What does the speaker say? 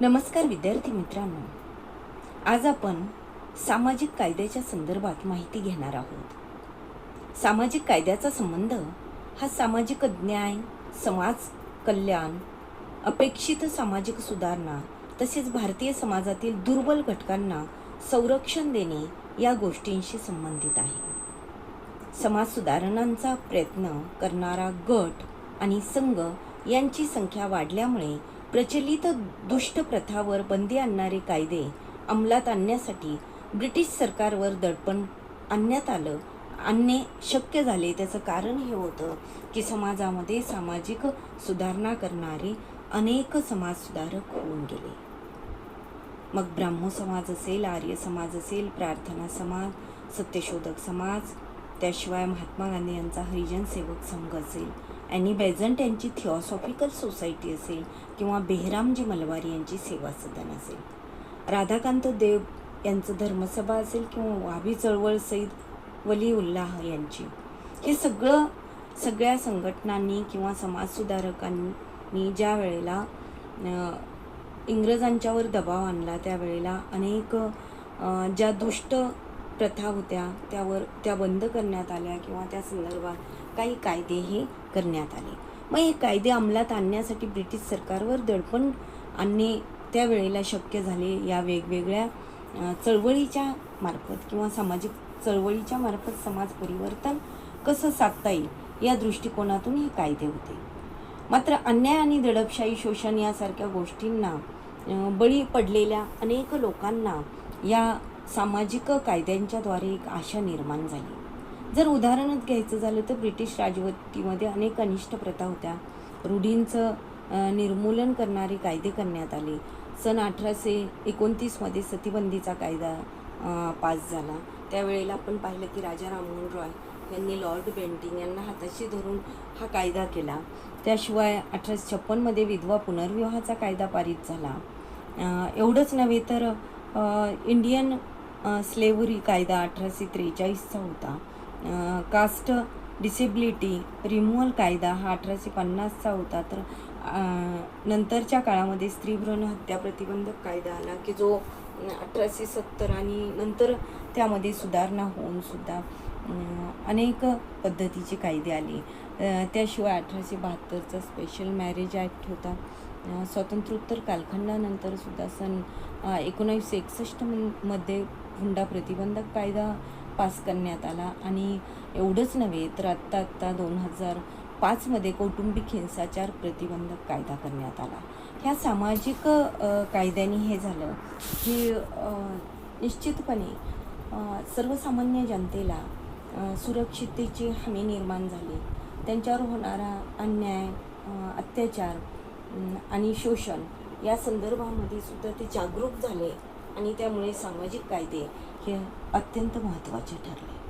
नमस्कार विद्यार्थी मित्रांनो. आज आपण सामाजिक कायद्याच्या संदर्भात माहिती घेणार आहोत. सामाजिक कायद्याचा संबंध हा सामाजिक न्याय समाज कल्याण अपेक्षित सामाजिक सुधारणा तसेच भारतीय समाजातील दुर्बल घटकांना संरक्षण देणे या गोष्टींशी संबंधित आहे. समाज सुधारणांचा प्रयत्न करणारा गट आणि संघ यांची संख्या वाढल्यामुळे प्रचलित दुष्ट प्रथावर बंदी आणणारे कायदे अंमलात आणण्यासाठी ब्रिटिश सरकारवर दडपण आणण्यात आलं. आणणे शक्य झाले. त्याचं कारण हे होतं की समाजामध्ये सामाजिक सुधारणा करणारे अनेक समाजसुधारक होऊन गेले. मग ब्राह्मो समाज असेल आर्य समाज असेल प्रार्थना समाज सत्यशोधक समाज त्याशिवाय महात्मा गांधी यांचा हरिजन सेवक संघ असेल अॅनी बेझंट यांची थिओसॉफिकल सोसायटी असेल किंवा बेहरामजी मलवारी यांची सेवा सदन असेल. राधाकांत देव यांचं धर्मसभा असेल किंवा वाभी चळवळ सईद वली उल्लाह यांची. हे सगळं सगळ्या संघटनांनी किंवा समाजसुधारकांनी ज्या वेळेला इंग्रजांच्यावर दबाव आणला त्यावेळेला अनेक ज्या दुष्ट प्रथा होत्या त्यावर त्या बंद करण्यात आल्या किंवा त्या संदर्भात काही कायदे हे करण्यात आले. मग हे कायदे अंमलात आणण्यासाठी ब्रिटिश सरकारवर दडपण आणणे त्यावेळेला शक्य झाले या वेगवेगळ्या चळवळीच्या मार्फत किंवा सामाजिक चळवळीच्या मार्फत समाज परिवर्तन कसं साधता येईल या दृष्टिकोनातून हे कायदे होते. मात्र अन्याय आणि दडपशाही शोषण यासारख्या गोष्टींना बळी पडलेल्या अनेक लोकांना या सामाजिक कायद्यांच्याद्वारे एक आशा निर्माण झाली. जर उदाहरणच घ्यायचं झालं तर ब्रिटिश राजवटीमध्ये अनेक अनिष्ट प्रथा होत्या. रूढींचं निर्मूलन करणारे कायदे करण्यात आले. सन अठराशे एकोणतीसमध्ये सतीबंदीचा कायदा पास झाला. त्यावेळेला आपण पाहिलं की राजा राममोहन रॉय यांनी लॉर्ड बेंटिंग यांना हाताशी धरून हा कायदा केला. त्याशिवाय अठराशे छप्पनमध्ये विधवा पुनर्विवाहाचा कायदा पारित झाला. एवढंच नव्हे तर इंडियन स्लेव्हरी कायदा अठराशे त्रेचाळीसचा होता. कास्ट डिसेबिलिटी रिमूव्हल कायदा हा अठराशे पन्नासचा होता. तर नंतरच्या काळामध्ये स्त्रीभ्रूण हत्या प्रतिबंधक कायदा आला की जो अठराशे सत्तर आणि नंतर त्यामध्ये सुधारणा होऊन सुद्धा अनेक पद्धतीचे कायदे आले. त्याशिवाय अठराशे बहात्तरचा स्पेशल मॅरेज ॲक्ट होता. स्वातंत्र्योत्तर कालखंडानंतर सुद्धा सन एकोणावीसशे एकसष्टमध्ये हुंडा प्रतिबंधक कायदा पास करण्यात आला. आणि एवढंच नव्हे तर आत्ता आत्ता दोन हजार पाचमध्ये कौटुंबिक हिंसाचार प्रतिबंधक कायदा करण्यात आला. ह्या सामाजिक कायद्याने हे झालं की निश्चितपणे सर्वसामान्य जनतेला सुरक्षिततेची हमी निर्माण झाली. त्यांच्यावर होणारा अन्याय अत्याचार आणि शोषण या संदर्भामध्ये सुद्धा ते जागरूक झाले. आणि त्यामुळे सामाजिक कायदे हे अत्यंत महत्त्वाचे ठरले.